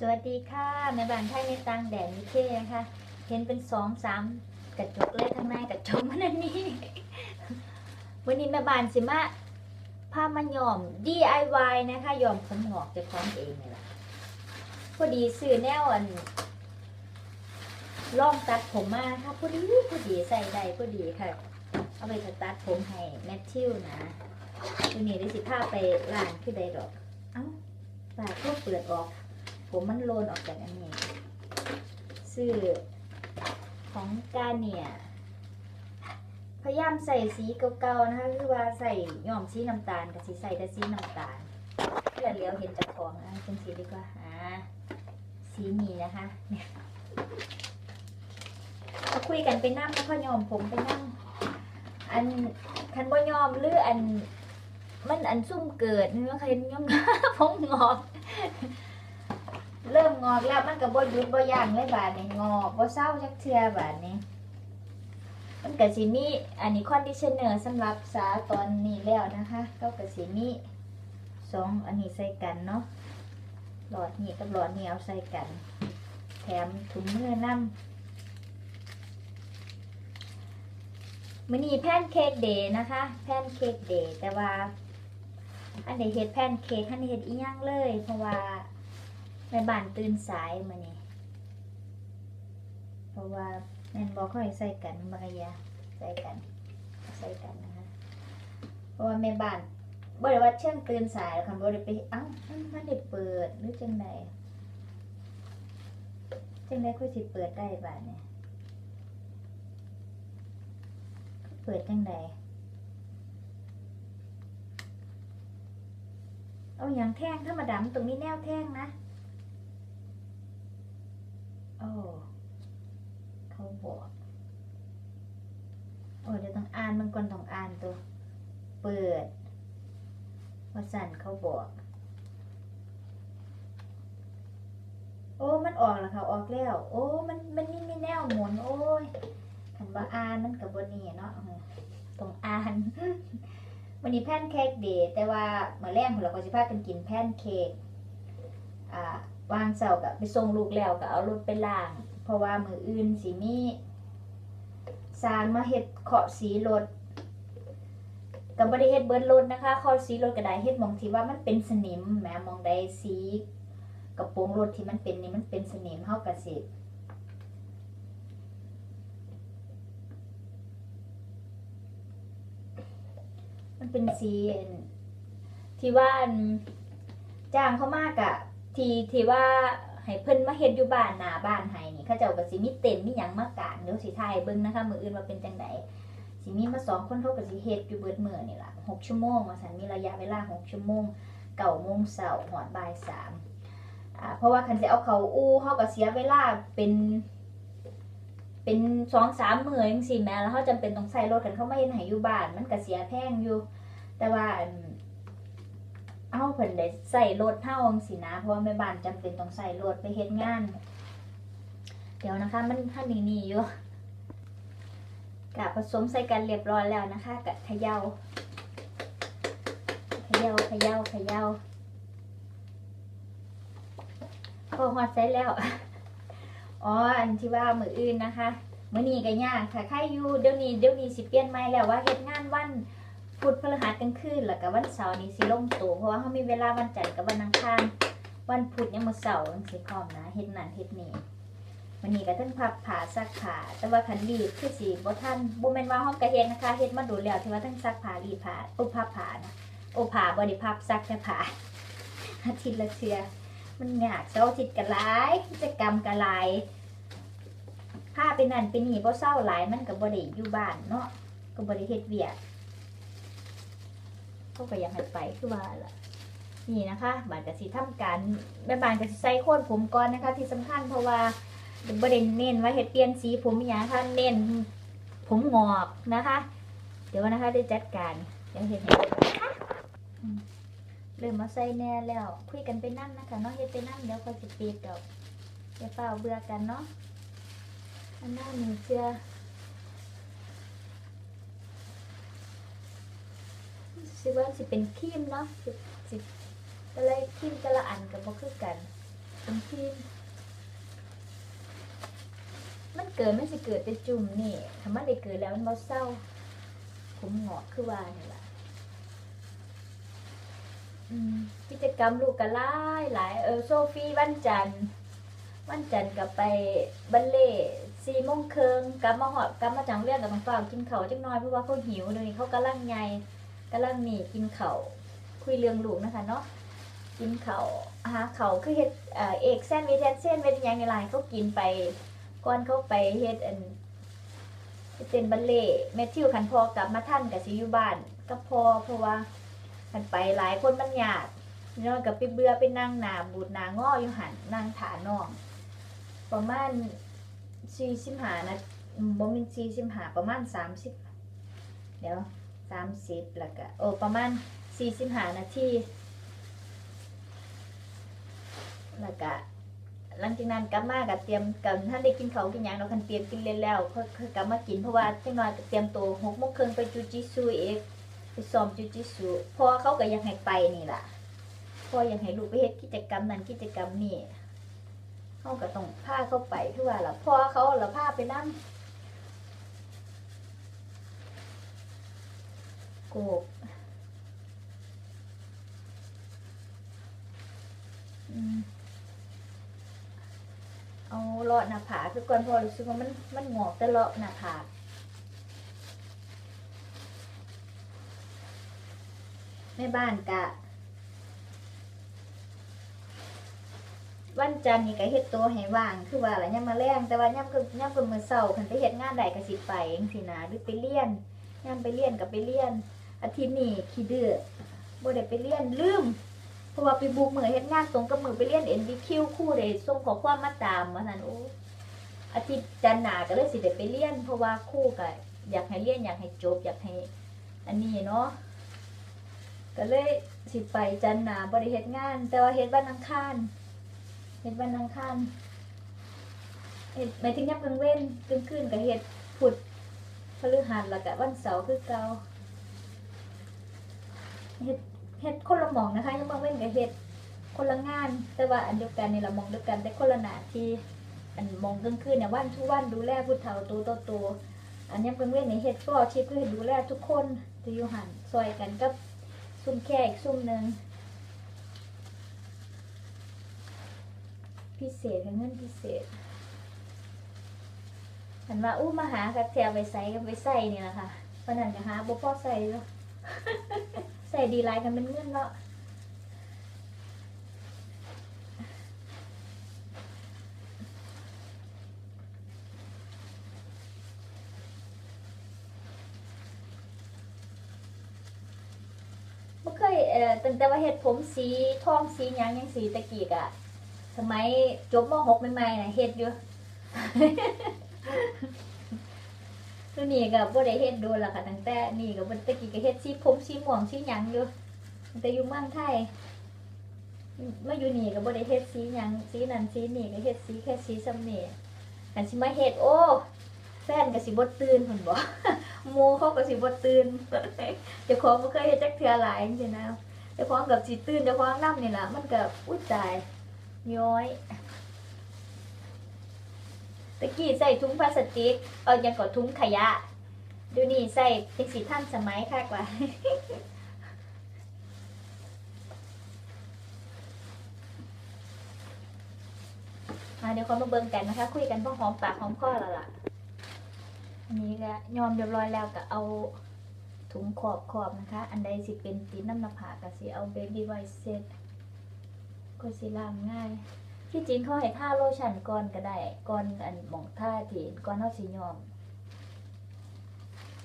สวัสดีค่ะแม่บ้านไทยในตังแดดนิเคนะคะ เห็นเป็นสองสามกระจกเลยข้งในกระจกมันนนี้วันนี้แม่บ้านสิมาผ้ามันยอม DIY นะคะยอมผมหงอกจะพร้อมเองนี่แหละพอดีซื้อแนวอันล่องตัดผมมาค่ะพอดีพอดีใส่ได้พอดีค่ะ เอาไปตัดผมให้แมทธิวนะวันนี้ได้สิผ้าไปร้านที่ใดดอก เอ้าปากก็เปิดออก ผมมันโลนออกจากอันนี้ซื้อของกาเนี่ยพยายามใส่สีเก่าๆนะคะคือว่าใส่ย้อมสีน้ำตาลกับสีใส่แต่สีน้ำตาลเพื่อเลี้ยวเห็นจากของอะเป็นสีดีกว่าอ่าสีนี้นะคะเนี่ยก็คุยกันไปนั่งแล้วก็ยอมผมไปนั่งอันคันบ่ยอมหรืออันมันอันซุ่มเกิดนี่ว่าใครยอมผมงอก เริ่มงอกแล้วมันก็บ่หยุดบ่ยั้งเลยบาดนี้งอกบ่เศร้าจักเทื่อบาดนี้มันก็สิมีอันนี้คอนดิชเนอร์สำหรับสาตอนนี้แล้วนะคะ ก็ก็สิมีสองอันนี้ใส่กันเนาะหลอดนี้กับหลอดนี้เอาใส่กัน แถมถุงมือน้ำมื้อนี้แพนเค้กเดย์นะคะ แพนเค้กเดย์แต่ว่าอันใดเฮ็ดแพนเค้กอันนี้เฮ็ดอีหยังเลย เพราะว่า แม่บ้านตื่นสายมานี่เพราะว่าแม่นบอกค่อยใส่กันบางอยาใส่กัน ใส่กันนะคะ เพราะว่าแม่บ้านบ่ได้ว่าเชื่องตื่นสายแล้วค่ะบ่ได้ไปเอ้ามันมันได้เปิดหรือจังใดจังใดค่อยสิเปิดได้บ้าดเนี่ยเปิดจังใดเอาอย่างแท่งธรรมดามันตรงนี้แนวแท่งนะ อ้เขาบอกโอ้เดี๋ยวต้องอ่านมันก่อนต้องอ่านตัว เปิดว่าสั่นเขาบอก โอ้มันออกแล้วค่ะออกแล้ว โอ้มันมันนี่มีแนวหมุนโอ้ยคันว่าอ่านมันกับบนนี่เนาะต้องอ่านวันนี้แพนเค้กเดย์แต่ว่าเมื่อแรกเราก็จะพากันกินแพนเค้กอ่า วางเสากับไปส่งลูกแล้วก็เอารถไปล้าง เพราะว่ามืออื่นสิมีสารมาเฮ็ดเคาะสีรถกับ่ได้เฮ็ดเบิดรถนะคะเคาะสีรถก็ได้เฮ็ดมองที่ว่ามันเป็นสนิมแหมมองใดสีกระโปรงรถที่มันเป็นนี่มันเป็นสนิมเฮาก็สิมันเป็นสีที่ว่าจ้างเขามากอะ ที่ที่ว่าให้เพิ่นมาเฮ็ดอยู่บ้านหน้าบ้านให้นี่เขาเจ้าก็สิมีเต็นท์มีหยังมากางเดี๋ยวสิถ่ายเบิ่งนะคะมื้ออื่นว่าเป็นจังไดสิมีมาสองคนเขาก็สิเฮ็ดอยู่เบิดมื้อนี่ล่ะ6ชั่วโมงว่าซั่นมีระยะเวลา6ชั่วโมง9โมงเช้าฮอดบ่าย3อ่าเพราะว่าคันสิเอาเขาอู่เฮาก็เสียเวลาเป็น เป็น2-3มื้อจังซี่แหมแล้วเฮาจำเป็นต้องใช้รถกันเขามาเฮ็ดให้อยู่บ้านมันก็เสียแพงอยู่ แต่ว่า เอาเพิ่นได้ใส่รถเท่าจังสินะ เพราะว่าแม่บ้านจำเป็นต้องใส่รถไปเฮ็ดงาน เดี๋ยวนะคะ มันท่านนี่นี่อยู่กะผสมใส่กันเรียบร้อยแล้วนะคะกะเขย่าเขย่าเขย่าเขย่าพอฮอดใส่แล้ว อ๋อ อันที่ว่ามืออื่นนะคะ มือนี้ก็ยากค่ะใครอยู่เดี๋ยวนี้เดี๋ยวนี้สิเปลี่ยนใหม่แล้วว่าเฮ็ดงานวัน พุธพฤหัสกลางคืนแล้วก็วันเสาร์นี่สิลงตัวเพราะว่าเขามีเวลาวันจันทร์กับวันอังคารวันพุธยังมื้อเสาร์จังสิพร้อมนะเฮ็ดนั่นเฮ็ดนี่วันนี้ก็ทั้งพับผ้าซักผ้าแต่ว่าคันรีดคือสิบ่ทันบ่แม่นว่าเฮาก็เฮ็ดนะคะเฮ็ดมาดนแล้วที่ว่าทั้งซักผ้ารีดผ้าโอ้พับผ้านะโอผ้าบ่ได้พับซักแต่ผ้าอาทิตย์ละเทื่อมันยากเสาร์อาทิตก็หลายกิจกรรมก็หลายผ้าเป็นนั่นเป็นนี่บ่เศร้าหลายมันก็บ่ได้อยู่บ้านเนาะก็บ่ได้เฮ็ดเวียก เขาก็อยากให้ไปคือว่าล่ะนี่นะคะบานกะสิทำการแม่บานกะสิใส่โคนผมก่อนนะคะ ที่สำคัญเพราะว่าประเด็นเน้นว่าเห็ดเปลี่ยนสีผมอย่างค่ะเน้นผมงอกนะคะ เดี๋ยวนะคะได้จัดการเดี๋ยวเห็ดให้ดูนะคะเริ่มมาใส่แน่แล้วคุยกันไปนั่นนะคะเนาะเฮ็ดไปนั่นเดี๋ยวก็จะปิดดอกอย่าเปล่าเบื่อกันเนาะอันหน้าหนึ่งเสื้อ สิว่าสิเป็นครีมเนาะสิสิแต่ละครีมแต่ละอันก็บ่คือกันเป็นที่มันเกิดไม่สิเกิดแต่จุ่มนี่ถ้ามันได้เกิดแล้วมันบ่เศร้าผมหงอกคือว่านี่ล่ะกิจกรรมลูกก็หลายหลายเออโซฟีวันจันทร์วันจันทร์ก็ไปบัลเล่สี่โมงเครึ่งกลับมาหอดกลับมาจังเรียนกับน้องฟ้ากินเขาจักหน่อยเพราะว่าเขาหิวเดี๋ยเขากำลังใหญ่ กำลังหนีกินเข้าคุยเรื่องลูกนะคะเนาะกินเข้าวหาข้าคือเฮ็ดเอ่อเอกแซนด์วิชแทนเส้นเวทยังในไลน์เขากินไปก่อนเขาไปเฮ็ดอันเป็นบัลเล่แมทธิวคันพอกลับมาท่านกับสิยูบ้านก็พอเพราะว่าคันไปหลายคนมันยากน้อยกับไปเบื่อไปนั่งนาบูดนาง้ออยู่หันนั่งถานอง ประมาณสี่สิบหานะมบ่แมีสี่สิบหาประมาณสามสิบเดี๋ยว สามสิบแล้วก็โอ้ประมาณสี่สิบห้านาทีแล้วก็หลังจากนั้นกลับมาก็เตรียมกันท่านได้กินเขากินหยังเราคันเตรียมกินเล่นแล้วค่อยค่อกลับมากินเพราะว่าจังน้อยก็เตรียมตัวหกโมงครึ่งไปจูจิซูเอกไปซ้อมจูจิซูพราะว่าเขาก็ยังให้ไปนี่แหละพราะยังให้ลูกไปเฮ็ดกิจกรรมนั้นกิจกรรมนี้เขาก็ต้องพาเข้าไปคือว่าล่ะพอเขาล่ะพาไปนั่โกกอืมเอาเลาะหน้าผากคือก่อนพอรู้สึกว่ามันมันหงอกแต่เลาะหน้าผากแม่บ้านกะ วันจันทร์นี่ก็เฮ็ดตัวให้ว่าง คือว่าอะไรย่ำมาแรงแต่ว่าย่ำก็ย่ำก็มือเช้าคันไปเฮ็ดงานใดก็สิไปจังซี่นะหรือไปเรียนย่ำไปเรียนก็ไปเรียน อาทิตย์นี้ขี้ดื้อบ่ได้ไปเรียนลืมเพราะว่าไปบุกมือเฮ็ดงานตรงกับมือไปเรียน NBQ คู่ได้ส่งขอความมาตามว่าซั่นโอ้อาทิตย์จันทร์หน้าก็เลยสิได้ไปเรียน เพราะว่าคู่ก็อยากให้เรียนอยากให้จบอยากให้อันนี้เนาะก็เลยสิไปจันทร์หน้าบ่ได้เฮ็ดงาน แต่ว่าเฮ็ดวันอังคารเฮ็ดวันอังคารเฮ็ดหมายถึงยามกลางเว้นกลางคืนก็เฮ็ดพุธพฤหัสแล้วก็วันเสาร์คือเก่า เฮ็ดเฮ็ดคนละหมองนะคะยังบางเว้นกับเฮ็ดคนละงาน แต่ว่าอันเดียวกันในละมองเดียวกันแต่คนละหน้าที่อันมองกลางคืนเนี่ยวันทุกวันดูแลผู้เฒ่าตัวโตโตๆอันยังบางเว้นนี่เฮ็ดก็ชีพคือเฮ็ดดูแลทุกคนที่อยู่หันซอยกันกับซุ่มแค่อีกซุ่มหนึ่งพิเศษเงินพิเศษหันว่าอู้มาหากับแถวไปใส่กับไปใส่นี่แหละค่ะปานนั้นก็หาบ่พอใส่อยู่ใส่ดีไลน์กันเป็นเงื่อนเนาะบ่เคยเอ่อตั้งแต่ว่าเฮ็ดผมสีทองสีหยังยังสีตะกี้กะสมัยจบม .6 ใหม่ๆน่ะเฮ็ดอยู่ ตัวนี้ก็บ่ได้เฮ็ดโดนละค่ะตั้งแต่นี่ก็บ่ตะกี้ก็เฮ็ดสีผมสีม่วงสีหยังอยู่ตั้งแต่อยู่เมืองไทยมาอยู่นี่ก็บ่ได้เฮ็ดสีหยังสีนั้นสีนี้ก็เฮ็ดสีแค่สีซ้ำนี่อันสิมาเฮ็ดโอ้แฟนก็สิบ่ตื่นเพิ่นบ่หมู่เขาก็สิบ่ตื่นเจ้าของบ่เคยเฮ็ดจักเทื่อหลายจังซี่นะเจ้าของกับสิตื่นเจ้าของนำนี่ล่ะมันก็อุ้ยตายย้อย ตะกี้ใส่ถุงพลาสติก เออยังกดถุงขยะดี๋ยวนี้ใส่เป็นสีท่านสมัยค่ะกว่า เดี๋ยวเขามาเบิ่งกันนะคะ คุยกันพอหอมปากหอมคอแล้วล่ะ อันนี้ก็ยอมเรียบร้อยแล้วก็เอาถุงขอบขอบนะคะ อันใดสิเป็นตีนน้ำหนาผากก็สิเอาเบบี้ไวท์เซตก็สิล้างง่าย ที่จริงเขาให้ท่าโลชั่นก่อนก็ได้ก่อนอันหมองท่าทีก่อนเขาสิยอม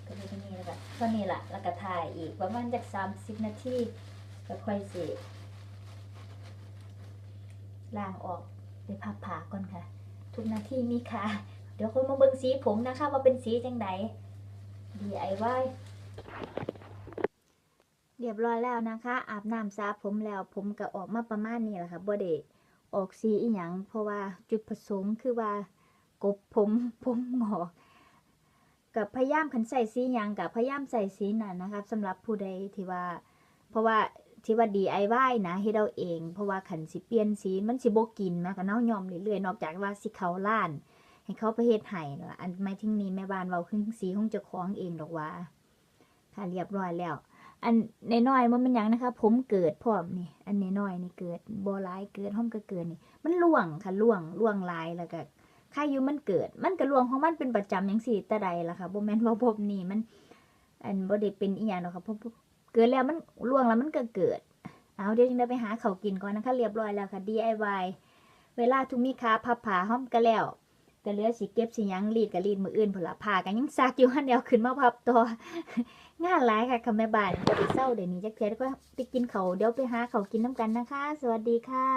ก็จะนี่แล้วก็เท่านี้แหละแล้วก็ถ่ายอีกประมาณจากสามสิบนาทีก็ค่อยสิล้างออกไปพับผาก่อนค่ะ ทุกนาทีมีค่ะ เดี๋ยวคนมาเบิ่งสีผมนะคะ ว่าเป็นสีจังได DIY เรียบร้อยแล้วนะคะ อาบน้ำสระผมแล้วผมก็ออกมาประมาณนี้แหละค่ะบ่ได้ ออกสีอีหยังเพราะว่าจุดประสงค์คือว่ากบผมผมหงอกกับพยายามคันใส่สีหยังกับพยายามใส่สีนั่นนะครับสำหรับผู้ใดที่ว่า เพราะว่าที่ว่า DIY นะเฮ็ดเอาเอง เพราะว่าคันสิเปลี่ยนสีมันสิบ่กินนะก็เนาะยอมเรื่อยๆนอกจากว่าสิเขาร้าน ให้เขาไปเฮ็ดให้เนาะอันหมายถึงนี้แม่บ้านเว้าคือสีของเจ้าของเองดอกว่าค่ะเรียบร้อยแล้ว อันนน้อยมันเป็นยังนะคะ ผมเกิดพร้อมนี่ อันนน้อยนี่เกิดบ่หลายเกิดห้อมก็เกิดนี่ มันล่วงค่ะล่วงล่วงลายแล้วก็ค่าอยู่มันเกิด มันก็ล่วงของมันเป็นประจำจังซี่ต่ใดล่ะค่ะโบแมนว่าพบนี่มัน อันบ่ได้เป็นอีหยังดอกค่ะเพราะเกิดแล้วมันล่วงแล้วมันก็เกิด เอาเดี๋ยวจึงได้ไปหาเขากินก่อนนะคะเรียบร้อยแล้วค่ะ DIY เวลาทุกมีค้าพับผ้าห้อมก็แล้วก็เหลือสิเก็บสิยังรีดก็รีดมืออื่นพุ่นละผ้ากันยังซักอยู่หันเดียวขึ้นมาพับต่อ งานหลายค่ะค่ะแม่บ้านบ่ไปเศร้าเดี๋ยวนี้จักเทื่อแล้วก็ไปกินเขาเดี๋ยวไปหาเขากินน้ำกันนะคะ สวัสดีค่ะ